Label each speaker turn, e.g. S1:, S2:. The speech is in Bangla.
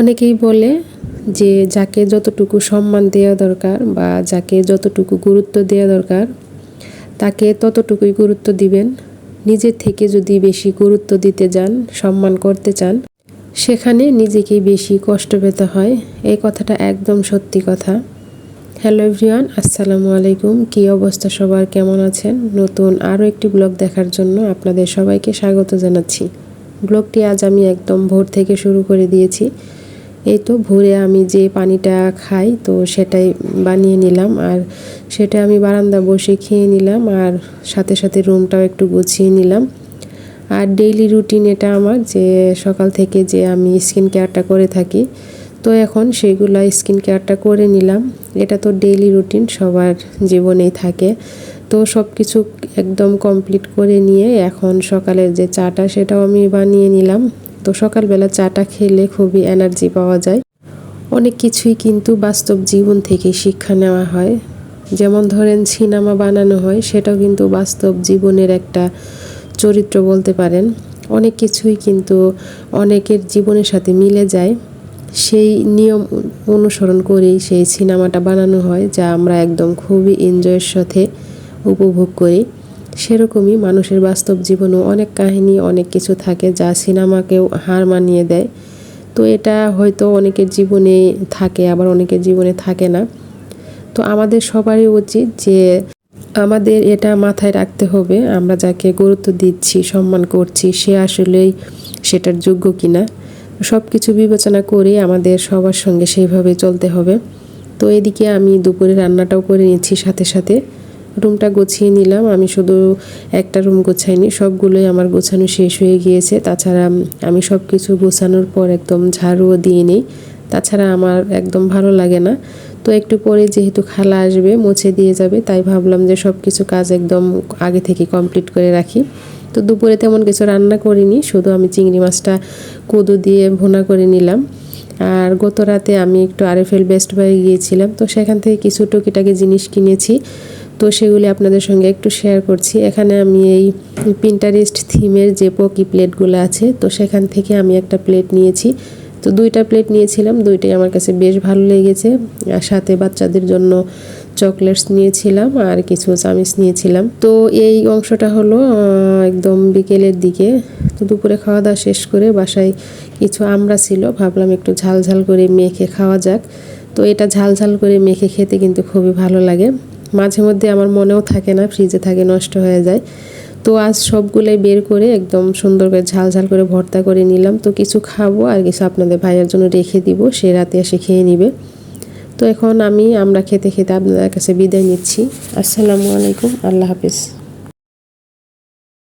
S1: অনেকেই বলে যে যাকে যতটুকু সম্মান দেওয়া দরকার বা যাকে যতটুকু গুরুত্ব দেওয়া দরকার, তাকে ততটুকুই গুরুত্ব দিবেন। নিজের থেকে যদি বেশি গুরুত্ব দিতে যান, সম্মান করতে চান, সেখানে নিজেকেই বেশি কষ্ট পেতে হয়। এই কথাটা একদম সত্যি কথা। হ্যালো এভরিওয়ান, আসসালামু আলাইকুম। কী অবস্থা? সবার কেমন আছেন? নতুন আরও একটি ব্লগ দেখার জন্য আপনাদের সবাইকে স্বাগত জানাচ্ছি। ব্লগটি আজ আমি একদম ভোর থেকে শুরু করে দিয়েছি। এই তো ভোরে আমি যে পানিটা খাই, তো সেটাই বানিয়ে নিলাম। আর সেটা আমি বারান্দা বসে খেয়ে নিলাম আর সাথে সাথে রুমটাও একটু গুছিয়ে নিলাম। আর ডেইলি রুটিন এটা আমার যে সকাল থেকে যে আমি স্কিন কেয়ারটা করে থাকি, তো এখন সেগুলো স্কিন কেয়ারটা করে নিলাম। এটা তো ডেইলি রুটিন সবার জীবনেই থাকে। তো সব কিছু একদম কমপ্লিট করে নিয়ে এখন সকালের যে চাটা, সেটাও আমি বানিয়ে নিলাম। তো সকালবেলা চাটা খেলে খুবই এনার্জি পাওয়া যায়। অনেক কিছুই কিন্তু বাস্তব জীবন থেকে শিক্ষা নেওয়া হয়। যেমন ধরেন, সিনেমা বানানো হয়, সেটাও কিন্তু বাস্তব জীবনের একটা চরিত্র বলতে পারেন। অনেক কিছুই কিন্তু অনেকের জীবনের সাথে মিলে যায়। সেই নিয়ম অনুসরণ করেই সেই সিনেমাটা বানানো হয়, যা আমরা একদম খুবই এনজয়ের সাথে উপভোগ করি। সেরকমই মানুষের বাস্তব জীবনেও অনেক কাহিনী, অনেক কিছু থাকে যা সিনেমাকেও হার মানিয়ে দেয়। তো এটা হয়তো অনেকের জীবনে থাকে, আবার অনেকের জীবনে থাকে না। তো আমাদের সবারই উচিত যে আমাদের এটা মাথায় রাখতে হবে, আমরা যাকে গুরুত্ব দিচ্ছি, সম্মান করছি, সে আসলেই সেটার যোগ্য কিনা। সব কিছু বিবেচনা করে আমাদের সবার সঙ্গে সেইভাবে চলতে হবে। তো এদিকে আমি দুপুরে রান্নাটাও করে নিচ্ছি সাথে সাথে। রুমটা গুছিয়ে নিলাম। আমি শুধু একটা রুম গোছাইনি, সবগুলোই আমার গোছানো শেষ হয়ে গিয়েছে। তাছাড়া আমি সব কিছু গোছানোর পর একদম ঝাড়ুও দিয়ে নিই। তাছাড়া আমার একদম ভালো লাগে না। তো একটু পরে যেহেতু খালা আসবে, মুছে দিয়ে যাবে, তাই ভাবলাম যে সব কিছু কাজ একদম আগে থেকে কমপ্লিট করে রাখি। তো দুপুরে তেমন কিছু রান্না করিনি, শুধু আমি চিংড়ি মাছটা কদু দিয়ে ভুনা করে নিলাম। আর গত রাতে আমি একটু আরএফএল বেস্ট বাই গিয়েছিলাম, তো সেখান থেকে কিছু টুকিটাকি জিনিস কিনেছি। তো সেগুলি আপনাদের সঙ্গে একটু শেয়ার করছি। এখানে আমি এই পিন্টারেস্ট থিমের যে পকি প্লেটগুলো আছে, তো সেখান থেকে আমি একটা প্লেট নিয়েছি। তো দুইটা প্লেট নিয়েছিলাম, দুইটাই আমার কাছে বেশ ভালো লেগেছে। আর সাথে বাচ্চাদের জন্য চকলেটস নিয়েছিলাম আর কিছু চামিচ নিয়েছিলাম। তো এই অংশটা হলো একদম বিকেলের দিকে। তো দুপুরে খাওয়া দাওয়া শেষ করে বাসায় কিছু আমরা ছিল, ভাবলাম একটু ঝাল ঝাল করে মেখে খাওয়া যাক। তো এটা ঝাল ঝাল করে মেখে খেতে কিন্তু খুবই ভালো লাগে। মাঝে মধ্যে আমার মনেও থাকে না, ফ্রিজে থাকে, নষ্ট হয়ে যায়। তো আজ সবগুলোই বের করে একদম সুন্দর করে ঝাল ঝাল করে ভর্তা করে নিলাম। তো কিছু খাব আর কিছু আপনাদের ভাইয়ের জন্য রেখে দিব, সে রাতে এসে খেয়ে নিবে। তো এখন আমি, আমরা খেতে খেতে আপনাদের কাছে বিদায় নিচ্ছি। আসসালামু আলাইকুম, আল্লাহ হাফিজ।